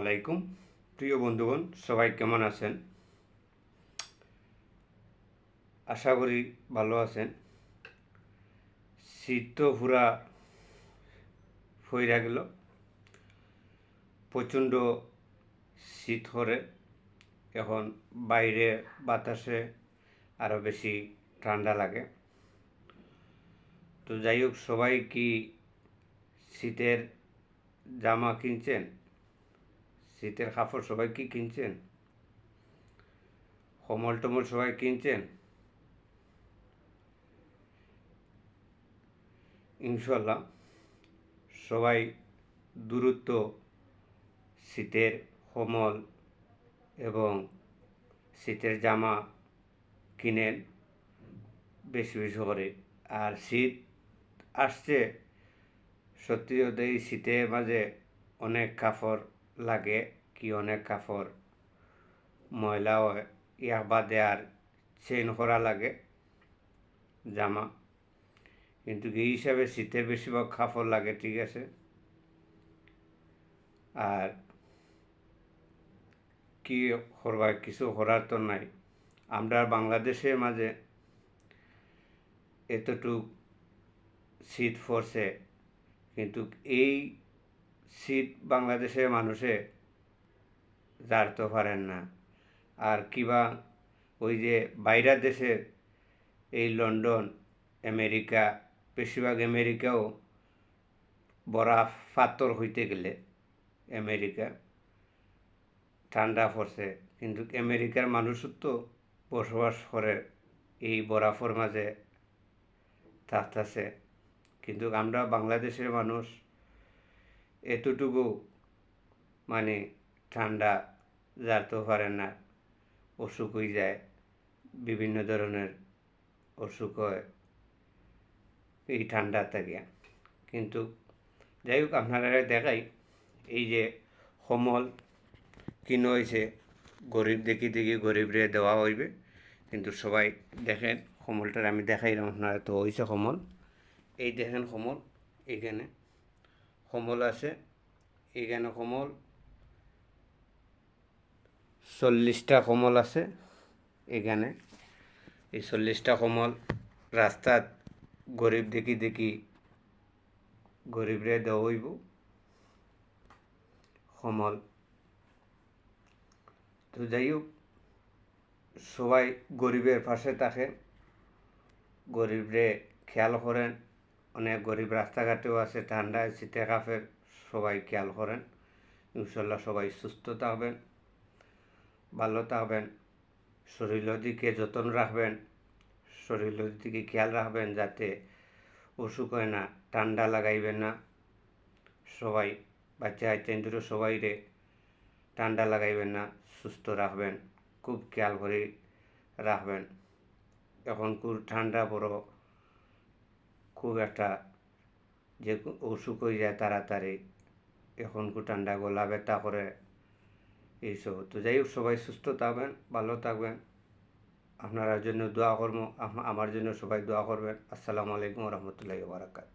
আলাইকুম। প্রিয় বন্ধুগণ, সবাই কেমন আছেন? আশা করি ভালো আছেন। শীত তো পুরা ফইরা গেল। প্রচণ্ড শীত করে। এখন বাইরে বাতাসে আরও বেশি ঠান্ডা লাগে। তো যাই হোক, সবাই কি শীতের জামা কিনছেন? শীতের কাপড় সবাই কি কিনছেন? কমল টমল সবাই কিনছেন? ইনশাল্লাহ সবাই দূরত্ব, শীতের কমল এবং শীতের জামা কিনেন বেশি বেশি করে। আর শীত আসছে, সত্যি এই শীতের মাঝে অনেক কাপড় লাগে কি অনেক কাপড় ময়লা হয় ইয়া বাদে আর চেন করা লাগে জামা। কিন্তু এই হিসাবে শীতের বেশিরভাগ কাপড় লাগে, ঠিক আছে। আর কি করবা কিছু করার তো নাই। আমরা বাংলাদেশের মাঝে এতটুক শীত পড়ছে কিন্তু এই শীত বাংলাদেশের মানুষে জানতে পারেন না। আর কিবা ওই যে বাইরের দেশে এই লন্ডন, আমেরিকা, বেশিরভাগ আমেরিকাও বরফ, পাথর হইতে গেলে আমেরিকা ঠান্ডা পড়ছে। কিন্তু আমেরিকার মানুষও তো বসবাস করে এই বরাফর মাঝে থাকতেছে। কিন্তু আমরা বাংলাদেশের মানুষ এতটুকু মানে ঠান্ডা জানতে পারে না, অসুখ হয়ে যায়, বিভিন্ন ধরনের অসুখ হয়, এই ঠান্ডা থেকে। কিন্তু যাই হোক, আপনারা দেখাই, এই যে সমল কিনো হয়েছে, গরিব দেখি দেখি গরিবরে দেওয়া হইবে, কিন্তু সবাই দেখেন সমলটার আমি দেখাইলাম, আপনারা তো হয়েছে সমল এই দেখেন সমল এইখানে সমল আছে এখানে কমল? চল্লিশটা কমল আছে এখানে। এই চল্লিশটা কমল রাস্তাত গরিব দেখি দেখি গরিবরে দেওয়া হইব। কমল। তো যাই হোক, সবাই গরিবের পাশে থাকে গরিবরে খেয়াল করেন অনেক গরিব রাস্তাঘাটেও আছে, ঠান্ডায় শীতে কাফের সবাই খেয়াল করেন। ইনশাল্লাহ সবাই সুস্থ থাকবেন, ভালো থাকবেন শরীরের দিকে যত্ন রাখবেন শরীরের দিকে খেয়াল রাখবেন যাতে অসুখ হয় না, ঠান্ডা লাগাইবেন না। সবাই, বাচ্চা বাচ্চা সবাই রে ঠান্ডা লাগাইবেন না, সুস্থ রাখবেন, খুব খেয়াল করে রাখবেন। এখন খুব ঠান্ডা বড় খুব একটা যে অসুখ হয়ে যায় তাড়াতাড়ি, এখন খুব ঠান্ডা গলা, ব্যথা করে, এইসব। তো যাই হোক, সবাই সুস্থ থাকবেন, ভালো থাকবেন। আপনার জন্য দোয়া করব আমার জন্য সবাই দোয়া করবেন। আসসালামু আলাইকুম রহমতুল্লাহ বারাকাত